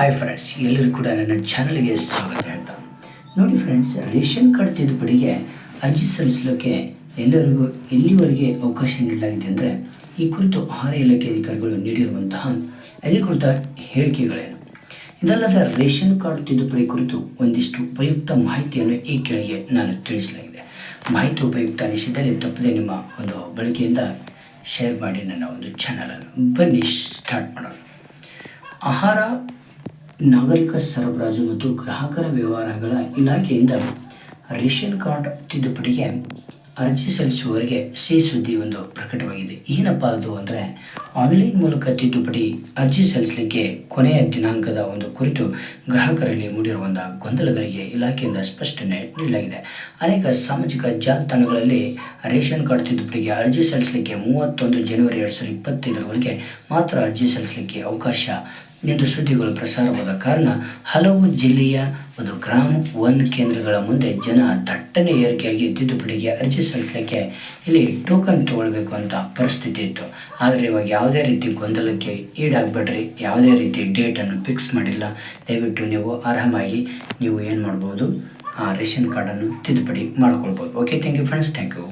Hi friends ಎಲ್ಲರೂ ಕೂಡ ನನ್ನ ಚಾನಲ್ಗೆ ಸ್ವಾಗತ ಅಂತ ನೋಡಿ ಫ್ರೆಂಡ್ಸ್ ರೇಷನ್ ಕಾರ್ಡ್ ತಿದ್ದುಪಡಿಗೆ ಅರ್ಜಿ ಸಲ್ಲಿಸಲಿಕ್ಕೆ ಎಲ್ಲರಿಗೂ ಎಲ್ಲಿವರೆಗೆ ಅವಕಾಶ ನೀಡಲಾಗಿದೆ ಅಂದರೆ ಈ ಕುರಿತು ಆಹಾರ ಇಲಾಖೆ ಅಧಿಕಾರಿಗಳು ನೀಡಿರುವಂತಹ ಅಧಿಕೃತ ಹೇಳಿಕೆಗಳೇನು. ಇದಲ್ಲದ ರೇಷನ್ ಕಾರ್ಡ್ ತಿದ್ದುಪಡಿ ಕುರಿತು ಒಂದಿಷ್ಟು ಉಪಯುಕ್ತ ಮಾಹಿತಿಯನ್ನು ಈ ಕೆಳಗೆ ನಾನು ತಿಳಿಸಲಾಗಿದೆ. ಮಾಹಿತಿ ಉಪಯುಕ್ತ ಅನಿಸಿದಲ್ಲಿ ತಪ್ಪದೆ ನಿಮ್ಮ ಒಂದು ಬಳಕೆಯಿಂದ ಶೇರ್ ಮಾಡಿ ನನ್ನ ಒಂದು ಚಾನಲನ್ನು ಬನ್ನಿ ಸ್ಟಾರ್ಟ್ ಮಾಡೋಣ. ಆಹಾರ ನಾಗರಿಕ ಸರಬರಾಜು ಮತ್ತು ಗ್ರಾಹಕರ ವ್ಯವಹಾರಗಳ ಇಲಾಖೆಯಿಂದ ರೇಷನ್ ಕಾರ್ಡ್ ತಿದ್ದುಪಡಿಗೆ ಅರ್ಜಿ ಸಲ್ಲಿಸುವವರಿಗೆ ಸಿಹಿ ಸುದ್ದಿ ಒಂದು ಪ್ರಕಟವಾಗಿದೆ. ಏನಪ್ಪ ಅದು ಅಂದರೆ ಆನ್ಲೈನ್ ಮೂಲಕ ತಿದ್ದುಪಡಿ ಅರ್ಜಿ ಸಲ್ಲಿಸಲಿಕ್ಕೆ ಕೊನೆಯ ದಿನಾಂಕದ ಒಂದು ಕುರಿತು ಗ್ರಾಹಕರಲ್ಲಿ ಮೂಡಿರುವಂಥ ಗೊಂದಲಗಳಿಗೆ ಇಲಾಖೆಯಿಂದ ಸ್ಪಷ್ಟನೆ ನೀಡಲಾಗಿದೆ. ಅನೇಕ ಸಾಮಾಜಿಕ ಜಾಲತಾಣಗಳಲ್ಲಿ ರೇಷನ್ ಕಾರ್ಡ್ ತಿದ್ದುಪಡಿಗೆ ಅರ್ಜಿ ಸಲ್ಲಿಸಲಿಕ್ಕೆ ಮೂವತ್ತೊಂದು ಜನವರಿ ಎರಡು ಸಾವಿರದ ಇಪ್ಪತ್ತೈದರವರೆಗೆ ಮಾತ್ರ ಅರ್ಜಿ ಸಲ್ಲಿಸಲಿಕ್ಕೆ ಅವಕಾಶ ಎಂದು ಸುದ್ದಿಗಳು ಪ್ರಸಾರವಾದ ಕಾರಣ ಹಲವು ಜಿಲ್ಲೆಯ ಒಂದು ಗ್ರಾಮ ಒನ್ ಕೇಂದ್ರಗಳ ಮುಂದೆ ಜನ ದಟ್ಟಣೆ ಏರಿಕೆಯಾಗಿ ತಿದ್ದುಪಡಿಗೆ ಅರ್ಜಿ ಸಲ್ಲಿಸಲಿಕ್ಕೆ ಇಲ್ಲಿ ಟೋಕನ್ ತಗೊಳ್ಬೇಕು ಅಂತ ಪರಿಸ್ಥಿತಿ ಇತ್ತು. ಆದರೆ ಇವಾಗ ಯಾವುದೇ ರೀತಿ ಗೊಂದಲಕ್ಕೆ ಈಡಾಗಬೇಡ್ರಿ, ಯಾವುದೇ ರೀತಿ ಡೇಟನ್ನು ಫಿಕ್ಸ್ ಮಾಡಿಲ್ಲ. ದಯವಿಟ್ಟು ನೀವು ಆರಾಮಾಗಿ ನೀವು ಏನು ಮಾಡ್ಬೋದು? ಆ ರೇಷನ್ ಕಾರ್ಡನ್ನು ತಿದ್ದುಪಡಿ ಮಾಡ್ಕೊಳ್ಬೋದು. Okay thank you friends thank you